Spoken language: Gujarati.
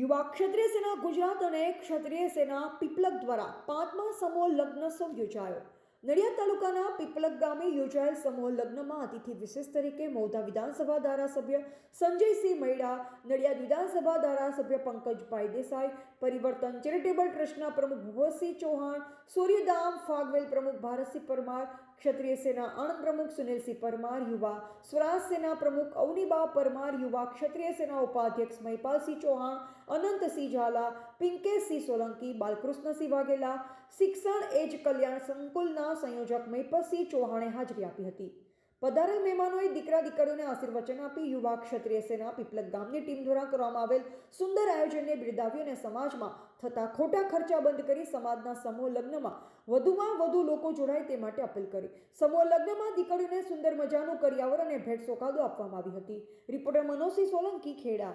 યુવા ક્ષત્રિય સેના ગુજરાત અને ક્ષત્રિય સેના પીપલક દ્વારા પાંચમા સમૂહ લગ્નોત્સવ યોજાયો. નડિયાદ તાલુકાના પીપલક ગામે યોજાયેલ સમૂહ લગ્નમાં અતિથિ વિશેષ તરીકે મૌધા વિધાનસભા ધારાસભ્ય સંજયસિંહ મૈડા, નડિયાદ વિધાનસભા ધારાસભ્ય પંકજભાઈ દેસાઈ પરિવર્તન ચેરિટેબલ ટ્રસ્ટના પ્રમુખ ભુવતસિંહ ચૌહાણ, સૂર્યધામ ફાગવેલ પ્રમુખ ભારતસિંહ પરમાર, ક્ષત્રિય સેના આણંદ પ્રમુખ સુનિલસિંહ પરમાર, યુવા સ્વરાજ સેના પ્રમુખ અવનીબા પરમાર, યુવા ક્ષત્રિય સેના ઉપાધ્યક્ષ મહિપાલસિંહ ચૌહાણ, અનંતસિંહ ઝાલા, પિંકેશસિંહ સોલંકી, બાલકૃષ્ણસિંહ વાઘેલા, શિક્ષણ એજ કલ્યાણ સંકુલના સંયોજક મહિપતસિંહ ચૌહાણે હાજરી આપી હતી. પધારેલ મહેમાનોએ દીકરા દીકરીઓને આશીર્વચન આપી, યુવા ક્ષત્રિય સેના, પીપલક ગામની ટીમ દ્વારા કરવામાં આવેલ સુંદર આયોજનને બિરદાવ્યું અને સમાજમાં થતા ખોટા ખર્ચા બંધ કરી સમાજના સમૂહ લગ્નમાં વધુમાં વધુ લોકો જોડાય તે માટે અપીલ કરી. સમૂહ લગ્નમાં દીકરીઓને સુંદર મજાનું કરિયાવર અને ભેટ સોગાદો આપવામાં આવી હતી. રિપોર્ટર મનોજસિંહ સોલંકી, ખેડા.